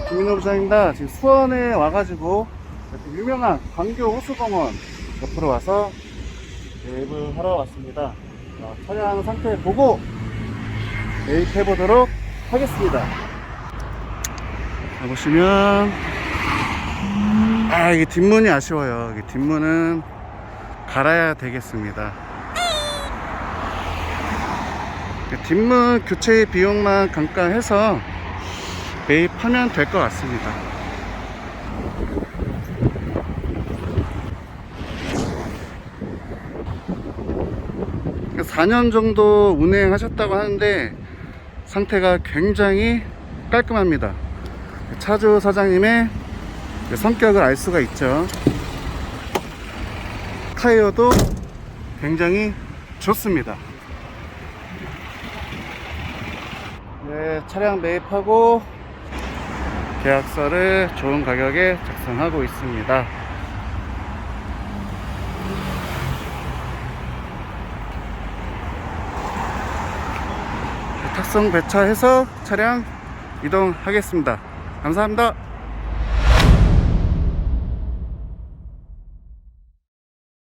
네, 김민호 부장입니다. 지금 수원에 와가지고 이렇게 유명한 광교 호수공원 옆으로 와서 매입을 하러 왔습니다. 어, 차량 상태 보고 매입해 보도록 하겠습니다. 자, 보시면 아 이게 뒷문이 아쉬워요. 이게 뒷문은 갈아야 되겠습니다. 뒷문 교체 비용만 감가해서 매입하면 될 것 같습니다. 그러니까 4년 정도 운행하셨다고 하는데 상태가 굉장히 깔끔합니다. 차주 사장님의 성격을 알 수가 있죠. 타이어도 굉장히 좋습니다. 네, 차량 매입하고 계약서를 좋은 가격에 작성하고 있습니다. 탁송 배차해서 차량 이동하겠습니다. 감사합니다.